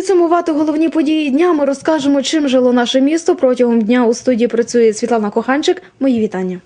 підсумувати головні події дня, ми розкажемо, чим жило наше місто протягом дня. У студії працює Світлана Коханчик. Мої вітання.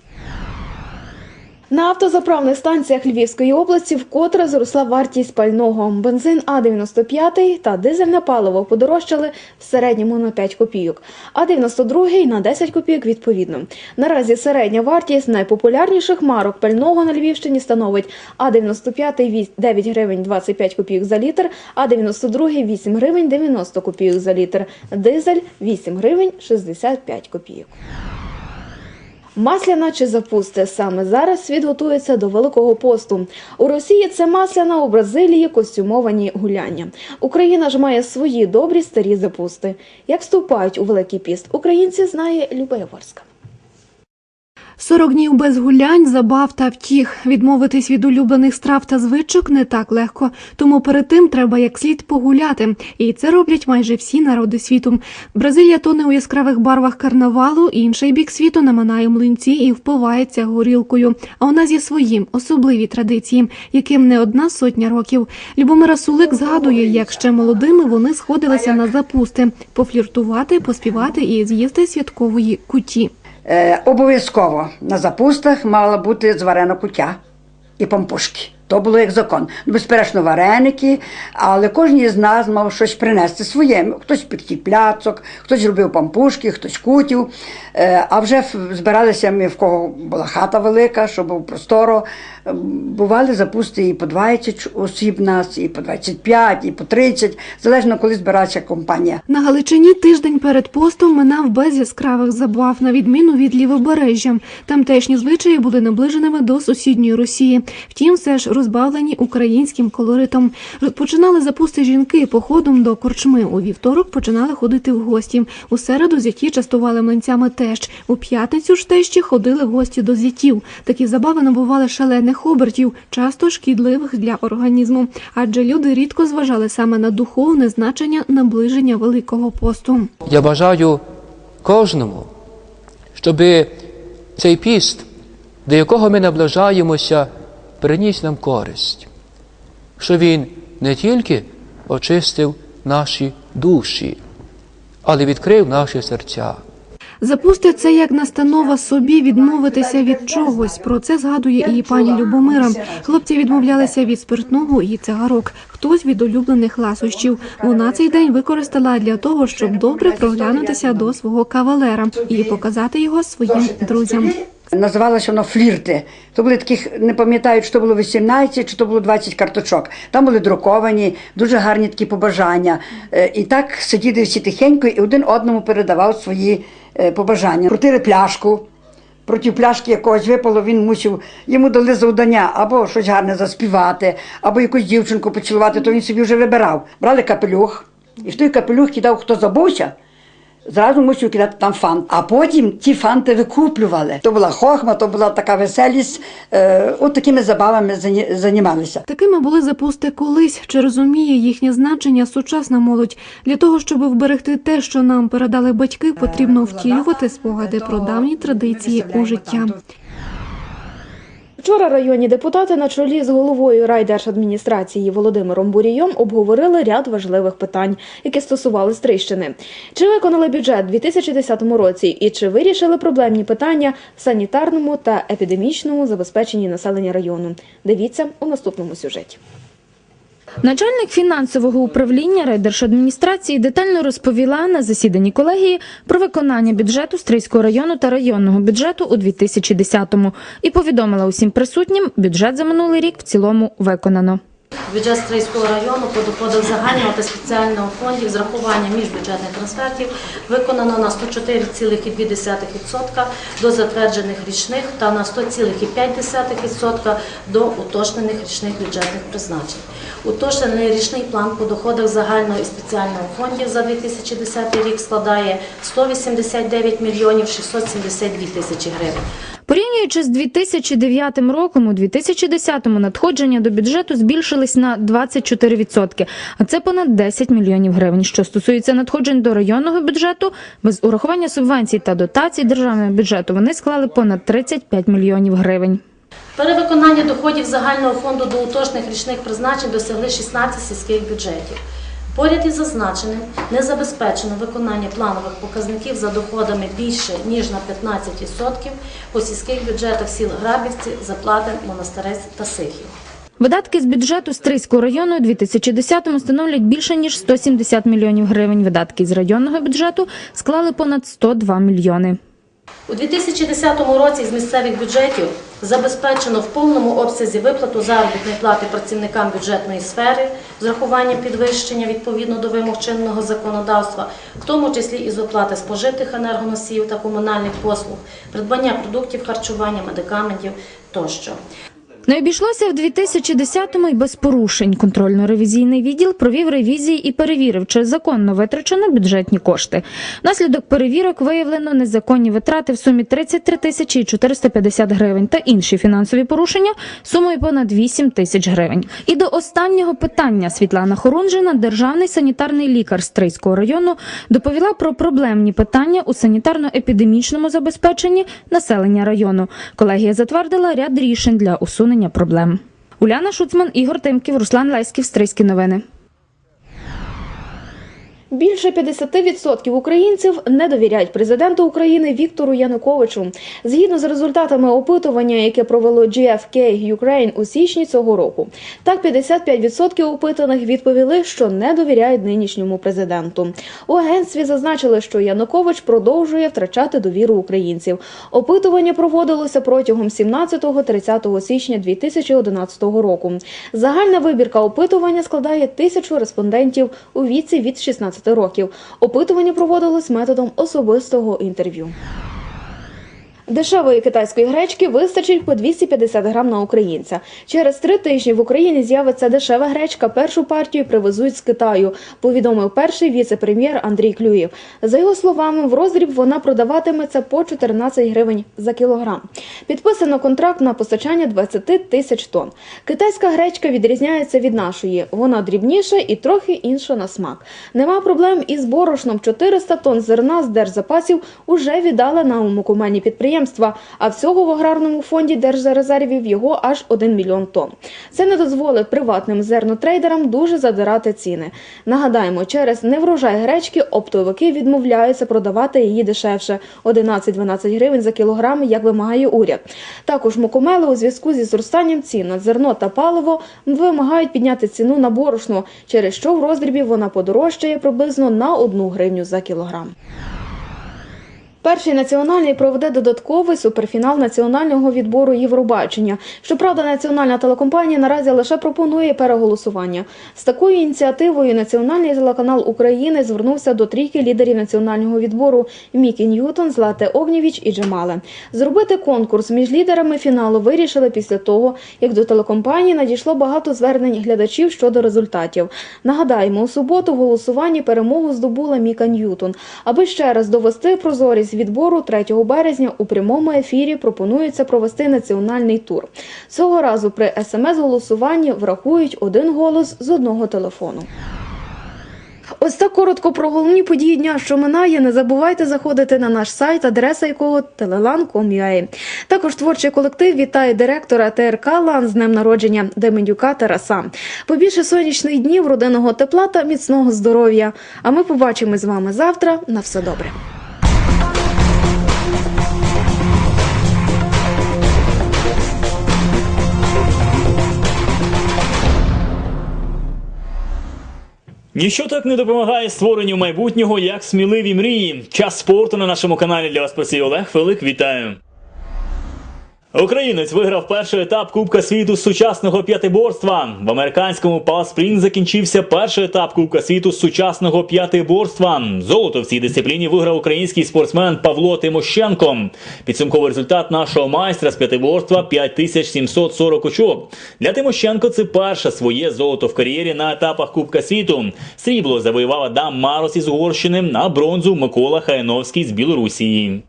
На автозаправних станціях Львівської області вкотре зросла вартість пального. Бензин А95 та дизельне паливо подорожчали в середньому на 5 копійок, а 92 на 10 копійок відповідно. Наразі середня вартість найпопулярніших марок пального на Львівщині становить А95 – 9 гривень 25 копійок за літр, а 92 – 8 гривень 90 копійок за літр, дизель – 8 гривень 65 копійок. Масляна чи запусти саме зараз світ готується до Великого посту. У Росії це масляна, у Бразилії костюмовані гуляння. Україна ж має свої добрі старі запусти. Як вступають у Великий піст, українці знає Люба Яворська. 40 днів без гулянь, забав та втіх. Відмовитись від улюблених страв та звичок не так легко. Тому перед тим треба як слід погуляти. І це роблять майже всі народи світу. Бразилія тоне у яскравих барвах карнавалу, інший бік світу наминає млинці і впивається горілкою. А у нас є свої особливі традиції, яким не одна сотня років. Любомира Сулик згадує, як ще молодими вони сходилися на запусти, пофліртувати, поспівати і з'їсти святкової куті. Е, обов'язково на запустах мала бути зварена кутя і пампушки. То було як закон. Безперечно, вареники, але кожен із нас мав щось принести своє. Хтось пектів пляцок, хтось робив пампушки, хтось кутів. Е, а вже збиралися ми, в кого була хата велика, що був просторо. Е, Бували запусти і по 20 осіб нас, і по 25, і по 30, залежно коли збиралася компанія. На Галичині тиждень перед постом минав без яскравих забав, на відміну від лівобережжя. Тамтешні звичаї були наближеними до сусідньої Росії. Втім, все ж розбавлені українським колоритом. Розпочинали запусти жінки походом до корчми. У вівторок починали ходити в гості. У середу зяті частували млинцями тещ. У п'ятницю ж тещі ходили в гості до зятів. Такі забави набували шалених обертів, часто шкідливих для організму. Адже люди рідко зважали саме на духовне значення наближення Великого посту. Я бажаю кожному, щоб цей піст, до якого ми наближаємося, приніс нам користь, що він не тільки очистив наші душі, але відкрив наші серця. Запусти це як настанова собі відмовитися від чогось. Про це згадує і пані Любомира. Хлопці відмовлялися від спиртного і цигарок, хтось від улюблених ласощів. Вона цей день використала для того, щоб добре проглянутися до свого кавалера і показати його своїм друзям. Називалося воно флірти. То були таких, не пам'ятаю, чи то було 18, чи то було 20 карточок. Там були друковані, дуже гарні такі побажання. Е, І так сиділи всі тихенько і один одному передавав свої е, побажання. Крутили пляшку. Проти пляшки якогось випало, він мусив, йому дали завдання або щось гарне заспівати, або якусь дівчинку поцілувати, то він собі вже вибирав. Брали капелюх, і в той капелюх кидав, хто забувся, Зразу мусив кидати там фант. А потім ті фанти викуплювали. То була хохма, то була така веселість. Е, от такими забавами зані- займалися. Такими були запусти колись. Чи розуміє їхнє значення сучасна молодь? Для того, щоб вберегти те, що нам передали батьки, потрібно втілювати спогади про давні традиції у життя. Вчора районні депутати на чолі з головою райдержадміністрації Володимиром Бурійом обговорили ряд важливих питань, які стосували Трищини. Чи виконали бюджет у 2010 році і чи вирішили проблемні питання в санітарному та епідемічному забезпеченні населення району? Дивіться у наступному сюжеті. Начальник фінансового управління райдержадміністрації детально розповіла на засіданні колегії про виконання бюджету Стрийського району та районного бюджету у 2010-му і повідомила усім присутнім, бюджет за минулий рік в цілому виконано. Бюджет Стрийського району по доходах загального та спеціального фондів з рахуванням міжбюджетних трансфертів виконано на 104,2% до затверджених річних та на 100,5% до уточнених річних бюджетних призначень. Уточнений річний план по доходах загального і спеціального фондів за 2010 рік складає 189 мільйонів 672 тисячі гривень. Порівнюючи з 2009 роком, у 2010-му надходження до бюджету збільшились на 24%, а це понад 10 мільйонів гривень. Що стосується надходжень до районного бюджету, без урахування субвенцій та дотацій державного бюджету вони склали понад 35 мільйонів гривень. Перевиконання доходів загального фонду до уточних річних призначень досягли 16 сільських бюджетів. Поряд із зазначеним не забезпечено виконання планових показників за доходами більше ніж на 15% по сільських бюджетах сіл Грабівці, Заплатин, Монастирець та Сихів. Видатки з бюджету Стрийського району у 2010-му становлять більше ніж 170 мільйонів гривень. Видатки з районного бюджету склали понад 102 мільйони. У 2010 році з місцевих бюджетів забезпечено в повному обсязі виплату заробітної плати працівникам бюджетної сфери з рахуванням підвищення відповідно до вимог чинного законодавства, в тому числі із оплати спожитих енергоносіїв та комунальних послуг, придбання продуктів харчування, медикаментів тощо. Не обійшлося в 2010-му й без порушень. Контрольно-ревізійний відділ провів ревізії і перевірив, чи законно витрачено бюджетні кошти. Внаслідок перевірок виявлено незаконні витрати в сумі 33 тисячі 450 гривень та інші фінансові порушення сумою понад 8 тисяч гривень. І до останнього питання Світлана Хорунжина, державний санітарний лікар Стрийського району, доповіла про проблемні питання у санітарно-епідемічному забезпеченні населення району. Колегія затвердила ряд рішень для усунення проблем. Уляна Шуцман, Ігор Тимків, Руслан Леськів, Стрийські новини. Більше 50% українців не довіряють президенту України Віктору Януковичу. Згідно з результатами опитування, яке провело GFK Ukraine у січні цього року, так 55% опитаних відповіли, що не довіряють нинішньому президенту. У агентстві зазначили, що Янукович продовжує втрачати довіру українців. Опитування проводилося протягом 17-30 січня 2011 року. Загальна вибірка опитування складає тисячу респондентів у віці від 16 років. Опитування проводилось методом особистого інтерв'ю. Дешевої китайської гречки вистачить по 250 грам на українця. Через три тижні в Україні з'явиться дешева гречка. Першу партію привезуть з Китаю. Повідомив перший віце-прем'єр Андрій Клюєв. За його словами, в роздріб вона продаватиметься по 14 гривень за кілограм. Підписано контракт на постачання 20 тисяч тонн. Китайська гречка відрізняється від нашої. Вона дрібніша і трохи інша на смак. Нема проблем із борошном. 400 тонн зерна з держзапасів уже віддали на мукомельні підприємства, а всього в аграрному фонді держрезервів його аж 1 мільйон тонн. Це не дозволить приватним зернотрейдерам дуже задирати ціни. Нагадаємо, через неврожай гречки оптовики відмовляються продавати її дешевше 11-12 гривень за кілограм, як вимагає уряд. Також мукомели у зв'язку зі зростанням цін на зерно та паливо вимагають підняти ціну на борошно, через що в роздрібі вона подорожчає приблизно на 1 гривню за кілограм. Перший національний проведе додатковий суперфінал національного відбору Євробачення. Щоправда, національна телекомпанія наразі лише пропонує переголосування. З такою ініціативою Національний телеканал України звернувся до трійки лідерів національного відбору Мікі Ньютон, Злате Огнєвіч і Джамале. Зробити конкурс між лідерами фіналу вирішили після того, як до телекомпанії надійшло багато звернень глядачів щодо результатів. Нагадаємо, у суботу в голосуванні перемогу здобула Міка Ньютон. Аби ще раз довести прозорість відбору 3 березня у прямому ефірі пропонується провести національний тур. Цього разу при смс-голосуванні врахують один голос з одного телефону. Ось так коротко про головні події дня, що минає. Не забувайте заходити на наш сайт, адреса якого telelan.com.ua. Також творчий колектив вітає директора ТРК «Лан» з днем народження Демендюка Тараса. Побільше сонячних днів, родинного тепла та міцного здоров'я. А ми побачимось з вами завтра. На все добре. Ніщо так не допомагає створенню майбутнього, як сміливі мрії. Час спорту на нашому каналі для вас працює Олег Велик. Вітаю. Українець виграв перший етап Кубка світу з сучасного п'ятиборства. В американському Пал Спрінг закінчився перший етап Кубка світу сучасного п'ятиборства. Золото в цій дисципліні виграв український спортсмен Павло Тимощенко. Підсумковий результат нашого майстра з п'ятиборства 5740 очок. Для Тимощенко це перше своє золото в кар'єрі на етапах Кубка світу. Срібло завоював Адам Марос із Угорщини, а бронзу Микола Хаяновський з Білорусії.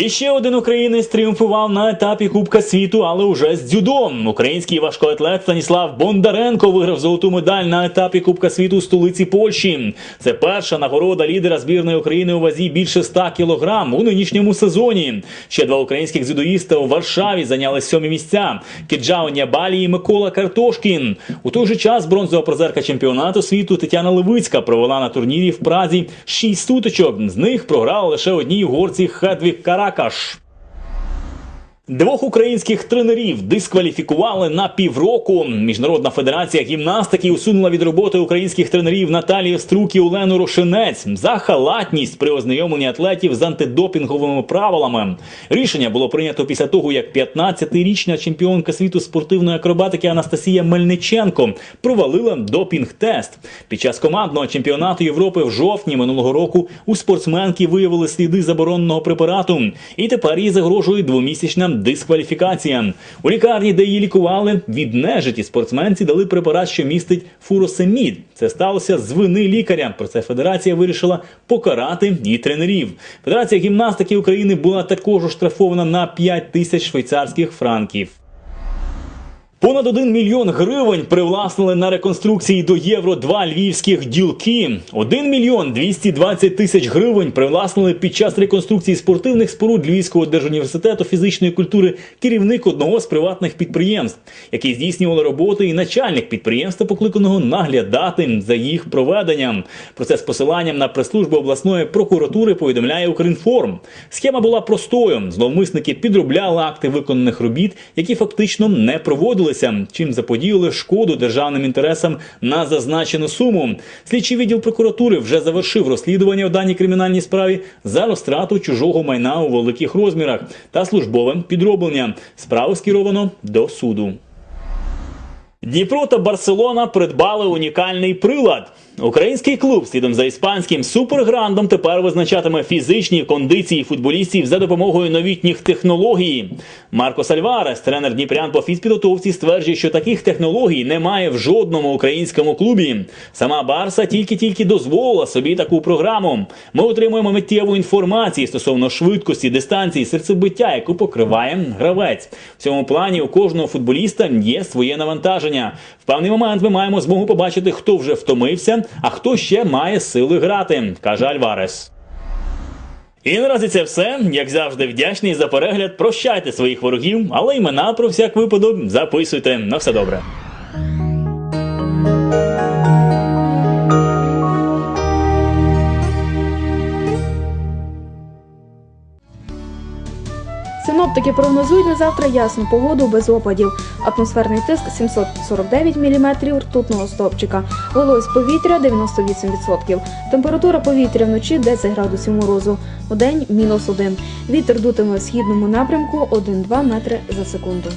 І ще один українець тріумфував на етапі Кубка світу, але уже з дзюдо. Український важкоатлет Станіслав Бондаренко виграв золоту медаль на етапі Кубка світу у столиці Польщі. Це перша нагорода лідера збірної України у вазі більше 100 кілограм у нинішньому сезоні. Ще два українських дзюдоїста у Варшаві зайняли сьомі місця: Кіджао Нябалі і Микола Картошкін. У той же час бронзова призерка чемпіонату світу Тетяна Левицька провела на турнірі в Празі шість сутичок. З них програла лише одній угорці Хедвік Caracas. Двох українських тренерів дискваліфікували на півроку. Міжнародна федерація гімнастики усунула від роботи українських тренерів Наталію Струк і Олену Рошинець за халатність при ознайомленні атлетів з антидопінговими правилами. Рішення було прийнято після того, як 15-річна чемпіонка світу спортивної акробатики Анастасія Мельниченко провалила допінг-тест. Під час командного чемпіонату Європи в жовтні минулого року у спортсменки виявили сліди забороненого препарату, і тепер їй загрожує двомісячна дискваліфікація. У лікарні, де її лікували, від нежиті спортсменці дали препарат, що містить фуросемід. Це сталося з вини лікаря. Про це федерація вирішила покарати і тренерів. Федерація гімнастики України була також оштрафована на 5 тисяч швейцарських франків. Понад 1 мільйон гривень привласнили на реконструкції до Євро 2 львівських ділки. 1 мільйон 220 тисяч гривень привласнили під час реконструкції спортивних споруд Львівського держуніверситету фізичної культури керівник одного з приватних підприємств, які здійснювали роботи, і начальник підприємства, покликаного наглядати за їх проведенням. Про це з посиланням на прес-службу обласної прокуратури повідомляє Укрінформ. Схема була простою. Зловмисники підробляли акти виконаних робіт, які фактично не проводилися, чим заподіяли шкоду державним інтересам на зазначену суму. Слідчий відділ прокуратури вже завершив розслідування в даній кримінальній справі за розтрату чужого майна у великих розмірах та службове підроблення. Справу скеровано до суду. Дніпро та Барселона придбали унікальний прилад. Український клуб слідом за іспанським суперграндом тепер визначатиме фізичні кондиції футболістів за допомогою новітніх технологій. Марко Сальварес, тренер Дніпрян по фізпідготовці, стверджує, що таких технологій немає в жодному українському клубі. Сама Барса тільки-тільки дозволила собі таку програму. Ми отримуємо миттєву інформацію стосовно швидкості, дистанції, серцебиття, яку покриває гравець. В цьому плані у кожного футболіста є своє навантаження. В певний момент ми маємо змогу побачити, хто вже втомився, а хто ще має сили грати, каже Альварес. І наразі це все. Як завжди, вдячний за перегляд. Прощайте своїх ворогів, але імена про всяк випадок записуйте. На все добре. Синоптики прогнозують на завтра ясну погоду без опадів. Атмосферний тиск 749 мм ртутного стопчика. Вологість повітря 98%. Температура повітря вночі 10 градусів морозу. У день мінус 1. Вітер дутиме в східному напрямку 1-2 метри за секунду.